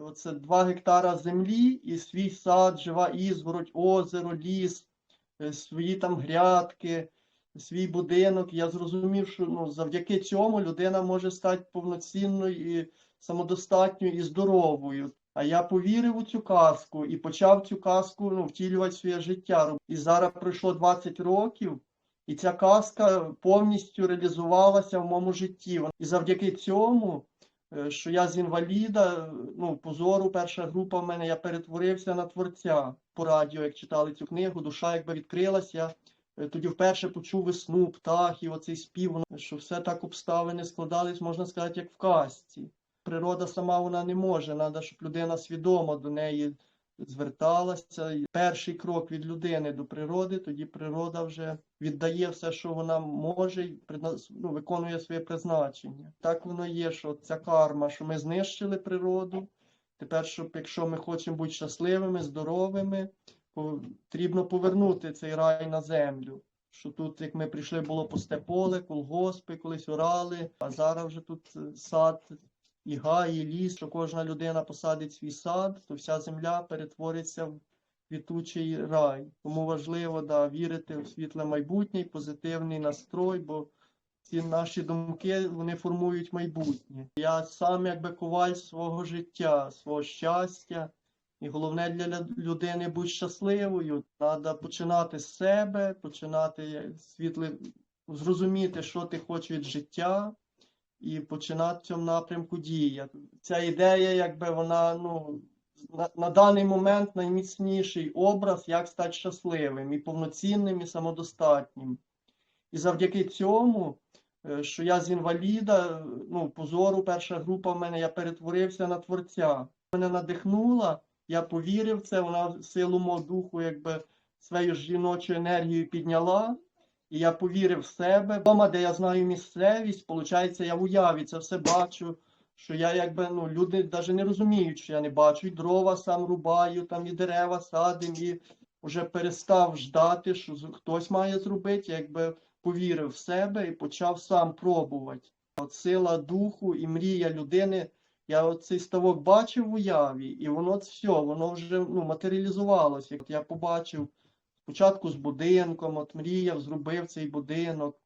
Оце 2 гектара землі і свій сад, жива ізгородь, озеро, ліс, е, свої там грядки, свій будинок. Я зрозумів, що ну, завдяки цьому людина може стати повноцінною і самодостатньою і здоровою. А я повірив у цю казку і почав цю казку ну, втілювати своє життя. І зараз пройшло 20 років, і ця казка повністю реалізувалася в моєму житті. І завдяки цьому, що я з інваліда, ну, позору, перша група в мене, я перетворився на творця по радіо, як читали цю книгу, душа якби відкрилася. е, тоді вперше почув весну, птахів, оцей спів, що все так обставини складались, можна сказати, як в казці. Природа сама вона не може, треба, щоб людина свідомо до неї зверталася. Перший крок від людини до природи, тоді природа вже віддає все, що вона може, і ну, виконує своє призначення. Так воно є, що ця карма, що ми знищили природу. Тепер, щоб якщо ми хочемо бути щасливими, здоровими, потрібно повернути цей рай на землю. Що тут, як ми прийшли, було пусте поле, колгоспи, колись орали, а зараз вже тут е, сад і гай, і ліс, що кожна людина посадить свій сад, то вся земля перетвориться в квітучий рай. Тому важливо да, вірити в світле майбутнє позитивний настрой, бо ці наші думки вони формують майбутнє. Я сам якби коваль свого життя, свого щастя. І головне для людини бути щасливою. Треба починати з себе, починати світле, зрозуміти, що ти хочеш від життя, і починати в цьому напрямку діяти. Ця ідея, якби вона ну, на, на даний момент найміцніший образ, як стати щасливим і повноцінним, і самодостатнім. І завдяки цьому, е, що я з інваліда, ну, позору, перша група в мене, я перетворився на творця. Мене надихнула, я повірив в це, вона силу мого духу, якби свою жіночу енергію підняла. І я повірив в себе. Дома, де я знаю місцевість, виходить, я в уяві це все бачу. Що я якби ну люди навіть не розуміють, що я не бачу. І дрова сам рубаю, там і дерева садим, і вже перестав ждати, що хтось має зробити. Я якби повірив в себе і почав сам пробувати. От сила духу і мрія людини. Я оцей ставок бачив в уяві, і воно все, воно вже ну, матеріалізувалося. Як я побачив спочатку з будинком, от мріяв, зробив цей будинок,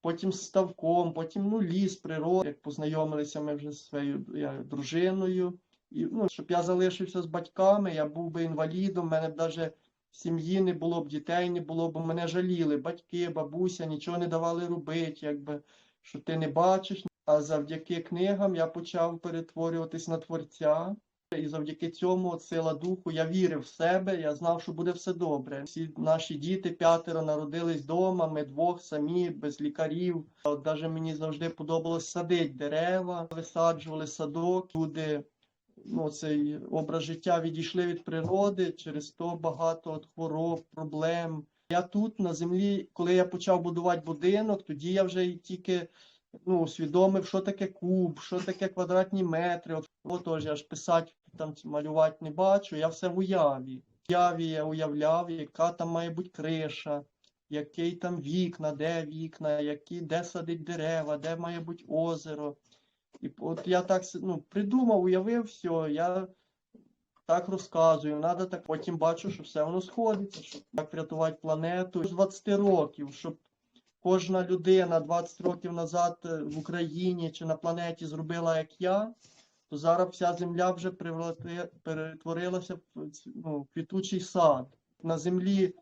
потім з ставком, потім ну, ліс, природа, як познайомилися ми вже зі своєю я, дружиною. І, ну, щоб я залишився з батьками, я був би інвалідом, в мене б навіть сім'ї не було б, дітей не було б, мене жаліли, батьки, бабуся, нічого не давали робити, якби, що ти не бачиш. А завдяки книгам я почав перетворюватись на творця. І завдяки цьому сила духу, я вірив в себе, я знав, що буде все добре. Всі наші діти п'ятеро народились вдома, ми двох самі, без лікарів. От навіть мені завжди подобалось садити дерева, висаджували садок. Люди, ну, цей образ життя відійшли від природи, через то багато от хвороб, проблем. Я тут на землі, коли я почав будувати будинок, тоді я вже тільки ну, усвідомив, що таке куб, що таке квадратні метри. От, отож, я ж писати, там малювати не бачу, я все в уяві. В уяві я уявляв, яка там має бути криша, який там вікна, де вікна, які, де садить дерева, де має бути озеро. І от я так ну, придумав, уявив все, я так розказую, надо так. Потім бачу, що все воно сходиться, щоб так врятувати планету з 20 років, щоб кожна людина 20 років назад е, в Україні чи на планеті зробила як я, то зараз вся земля вже перетворилася в ну, квітучий сад. На землі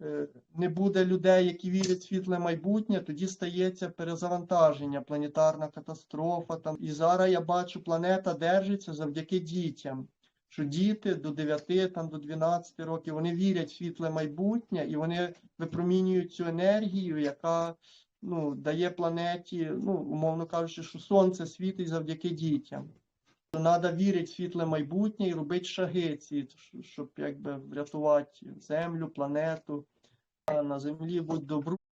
е, не буде людей, які вірять в світле майбутнє, тоді стається перезавантаження, планетарна катастрофа. Там. І зараз я бачу, планета держиться завдяки дітям. Що діти до 9, там, до 12 років вони вірять в світле майбутнє і вони випромінюють цю енергію, яка ну, дає планеті, ну, умовно кажучи, що сонце світить завдяки дітям. Треба вірити в світле майбутнє і робити шаги ці, щоб якби врятувати землю, планету. На землі будь добру.